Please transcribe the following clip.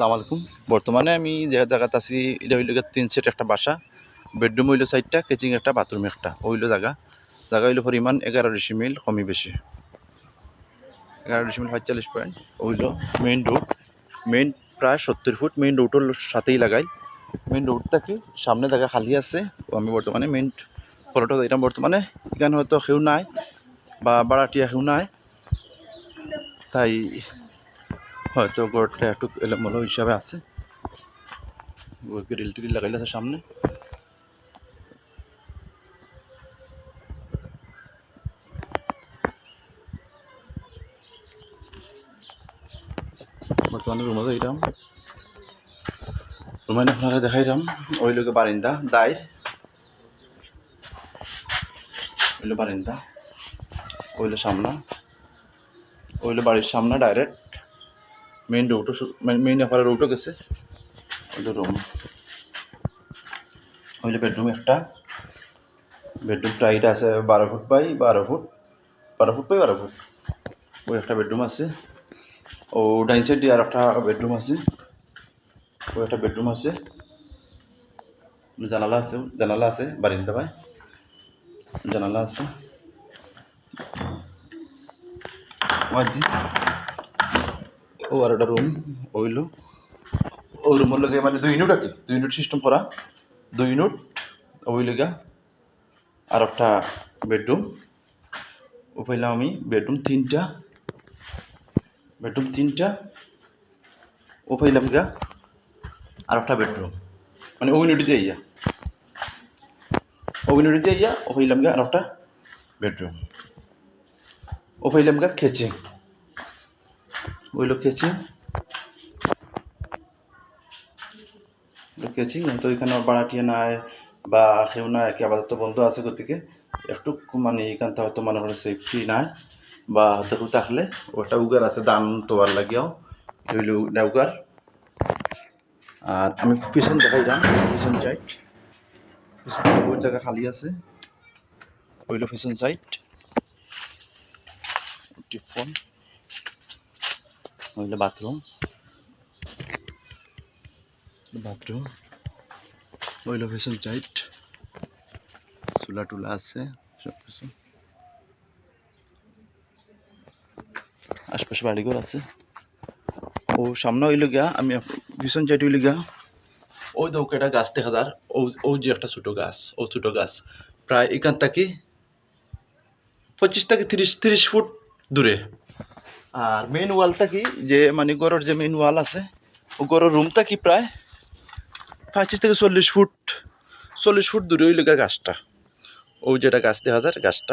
আসসালামু আলাইকুম। বর্তমানে আমি যে জায়গাতে আছি, এটা হইল তিন সেট একটা বাসা। বেডরুম হইল চারটা কিচেন একটা, বাথরুম একটা। ওইলো জায়গা। জায়গা হইল পরিমাণ এগারো ডিসিমিল কমই বেশি। এগারো ডিসিমিল পঁয়তাল্লিশ পয়েন্ট ওইলো মেইন রোড মেইন প্রায় সত্তর ফুট মেইন রোডের সাথেই লাগাই। মেইন রোডটা কি সামনে জায়গা খালি আছে। আমি বর্তমানে মেইন ফটোটা দিলাম বর্তমানে। এখানে হয়তো কেউ নাই বা বাড়াটিয়া কেউ নাই। তাই হয়তো গড়টা একটু এলোমেলো হিসাবে আছে। গ্রিল টিল লাগাইলে আছে সামনে। বর্তমানে রুমে যাইলাম রুমে আপনারা দেখাইলাম। ওই লোকে বারিন্দা দায় ওইলো বারিন্দা। ওইলো সামনা। ওইলো বাড়ির সামনে ডাইরেক্ট মেইন রোডও মেইন এপারে রোডও গেছে। রুম ওইলো বেডরুম একটা। বেডরুম প্রাইড আছে বারো ফুট বাই বারো ফুট বারো ফুট বাই বারো ফুট ওই একটা বেডরুম আছে। ও ডাইন সাইড আর একটা বেডরুম আছে। ওই একটা বেডরুম আছে। জানালা আছে জানালা আছে, বারিন্দা ভাই। জানালা আছে। মাঝি। ও আর একটা রুম ওইলো ওই রুমের লগে মানে দুই ইউনিট আর কি দুই ইউনিট সিস্টেম করা, দুই ইউনিট ওই লেগা আর একটা বেডরুম ও পাইলাম আমি বেডরুম তিনটা বেডরুম তিনটা, ও পাইলাম গা আর একটা বেডরুম মানে ওই ইউনিট ইয়া ওই ইউনিট ইয়া ও পাইলাম একটা বেডরুম ও গা কিচেন ওইলো কিচেন কেচিং কিন্তু এখানে বাড়াটিয়া নাই বা কেউ নাই, একে আপাতত বন্ধ আছে গতিকে একটু মানে এখান থেকে হয়তো মনে করেন সেফটি নাই। বা কেউ থাকলে ওটা উগার আছে, দান তোয়ার লাগিয়াও। হইল উগার। আর আমি পিছন দেখাইলাম পিছন সাইড পিছন ওই জায়গা খালি আছে। হইল পিছন সাইড টিফোন হইল বাথরুম। বাথরুম। ওইলো ফেশন চাইট চুলা টুলা আছে সব আশপাশে বাড়িঘর আছে। ও সামনে হইল গিয়া, আমি ভীষণ চাইট হইল গিয়া, ওই দৌকে একটা গাছ দেখা যার। ও যে একটা ছোটো গাছ, ও ছোটো গাছ। প্রায় এখান থেকে পঁচিশ থেকে তিরিশ তিরিশ ফুট দূরে। আর মেন ওয়ালটা কি? যে মানে গড়ের যে মেন ওয়াল আছে, ও গড়ের রুমটা কি প্রায়? পঁচিশ থেকে চল্লিশ ফুট চল্লিশ ফুট দূরে ওই লোকের গাছটা। ও যেটা গাছ দেখা যায় গাছটা।